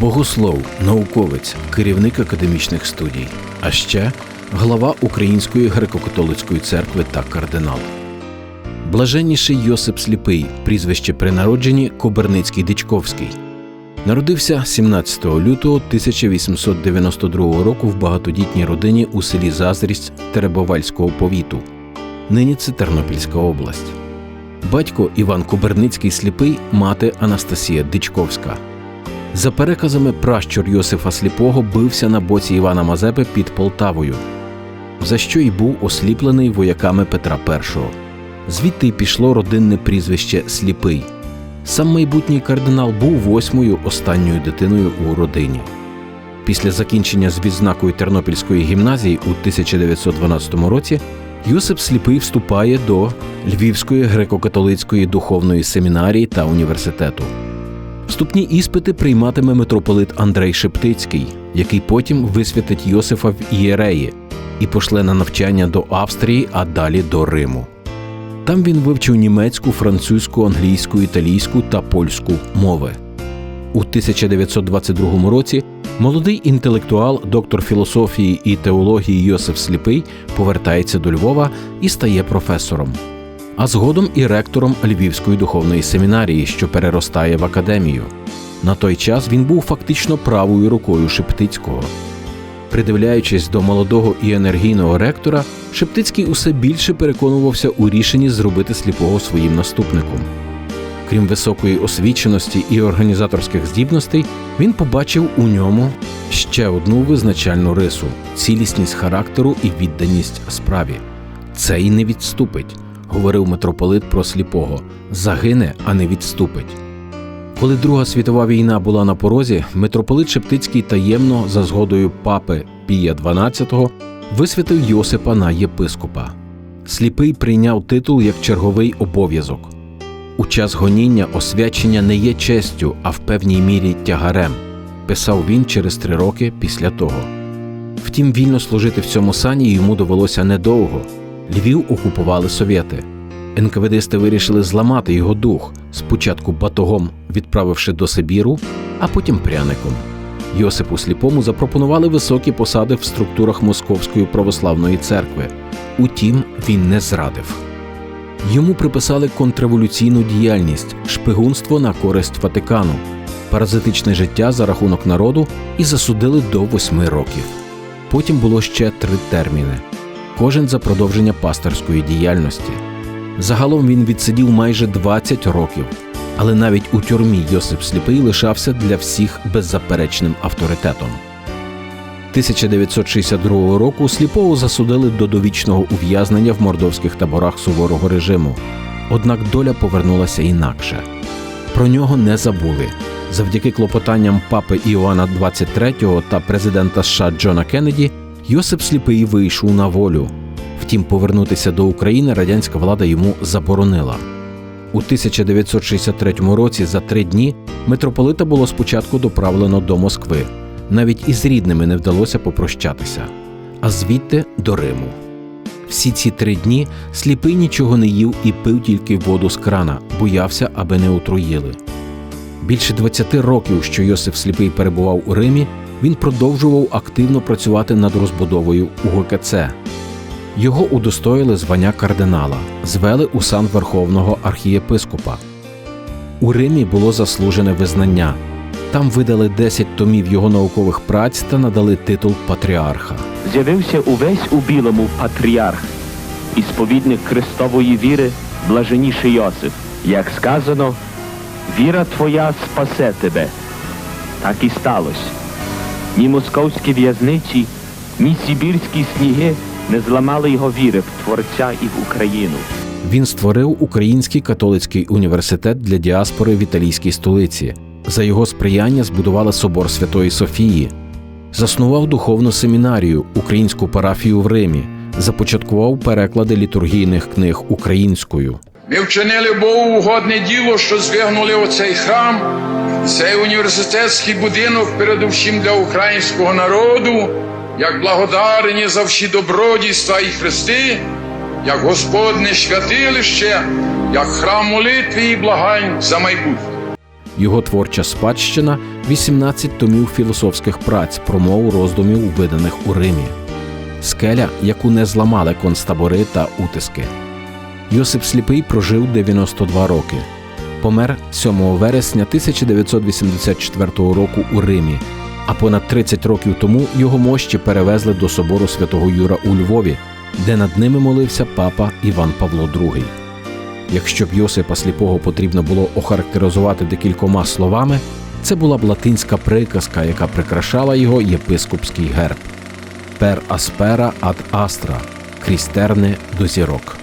Богослов, науковець, керівник академічних студій, а ще глава Української греко-католицької церкви та кардинал. Блаженніший Йосип Сліпий, прізвище при народженні Коберницький Дичковський. Народився 17 лютого 1892 року в багатодітній родині у селі Зазрість Теребовальського повіту. Нині це Тернопільська область. Батько Іван Коберницький сліпий, мати Анастасія Дичковська. За переказами, пращур Йосифа Сліпого бився на боці Івана Мазепи під Полтавою, за що й був осліплений вояками Петра І. Звідти й пішло родинне прізвище Сліпий. Сам майбутній кардинал був восьмою останньою дитиною у родині. Після закінчення з відзнакою Тернопільської гімназії у 1912 році Йосип Сліпий вступає до Львівської греко-католицької духовної семінарії та університету. Вступні іспити прийматиме митрополит Андрей Шептицький, який потім висвятить Йосифа в Ієреї і пошле на навчання до Австрії, а далі до Риму. Там він вивчив німецьку, французьку, англійську, італійську та польську мови. У 1922 році молодий інтелектуал, доктор філософії і теології Йосиф Сліпий повертається до Львова і стає професором, а згодом і ректором Львівської духовної семінарії, що переростає в академію. На той час він був фактично правою рукою Шептицького. Придивляючись до молодого і енергійного ректора, Шептицький усе більше переконувався у рішенні зробити сліпого своїм наступником. Крім високої освіченості і організаторських здібностей, він побачив у ньому ще одну визначальну рису цілісність характеру і відданість справі. Це й не відступить, говорив митрополит про сліпого загине, а не відступить. Коли Друга світова війна була на порозі, митрополит Шептицький таємно, за згодою папи Пія XII, висвятив Йосипа на єпископа. Сліпий прийняв титул як черговий обов'язок. У час гоніння освячення не є честю, а в певній мірі тягарем, писав він через три роки після того. Втім, вільно служити в цьому сані йому довелося недовго. Львів окупували совєти. НКВДсти вирішили зламати його дух, спочатку батогом відправивши до Сибіру, а потім пряником. Йосипу Сліпому запропонували високі посади в структурах Московської православної церкви. Утім, він не зрадив. Йому приписали контрреволюційну діяльність, шпигунство на користь Ватикану, паразитичне життя за рахунок народу і засудили до восьми років. Потім було ще три терміни кожен за продовження пасторської діяльності. Загалом він відсидів майже 20 років, але навіть у тюрмі Йосип Сліпий лишався для всіх беззаперечним авторитетом. 1962 року сліпого засудили до довічного ув'язнення в мордовських таборах суворого режиму. Однак доля повернулася інакше. Про нього не забули. Завдяки клопотанням папи Іоанна XXIII та президента США Джона Кеннеді Йосип Сліпий вийшов на волю. Втім, повернутися до України радянська влада йому заборонила. У 1963 році за три дні митрополита було спочатку доправлено до Москви. Навіть із рідними не вдалося попрощатися, а звідти до Риму. Всі ці три дні сліпий нічого не їв і пив тільки воду з крана, боявся, аби не отруїли. Більше 20 років, що Йосиф Сліпий перебував у Римі, він продовжував активно працювати над розбудовою УГКЦ. Його удостоїли звання кардинала, звели у сан Верховного архієпископа. У Римі було заслужене визнання. Там видали 10 томів його наукових праць та надали титул патріарха. З'явився увесь у білому патріарх, і сповідник Христової віри, блаженніший Йосиф. Як сказано, віра твоя спасе тебе. Так і сталося. Ні московські в'язниці, ні сибірські сніги не зламали його віри в Творця і в Україну. Він створив Український католицький університет для діаспори в італійській столиці. За його сприяння збудували собор Святої Софії, заснував духовну семінарію, українську парафію в Римі, започаткував переклади літургійних книг українською. Ми вчинили Богу угодне діло, що звигнули оцей храм, цей університетський будинок, передусім для українського народу, як благодарені за всі добродійства і хрести, як Господне святилище, як храм молитви і благань за майбутнє. Його творча спадщина 18 томів філософських праць, промов роздумів, виданих у Римі, скеля, яку не зламали концтабори та утиски. Йосип Сліпий прожив 92 роки. Помер 7 вересня 1984 року у Римі, а понад 30 років тому його мощі перевезли до собору святого Юра у Львові, де над ними молився папа Іван Павло II. Якщо б Йосипа Сліпого потрібно було охарактеризувати декількома словами, це була б латинська приказка, яка прикрашала його єпископський герб пер аспера ад астра крізь терни до зірок.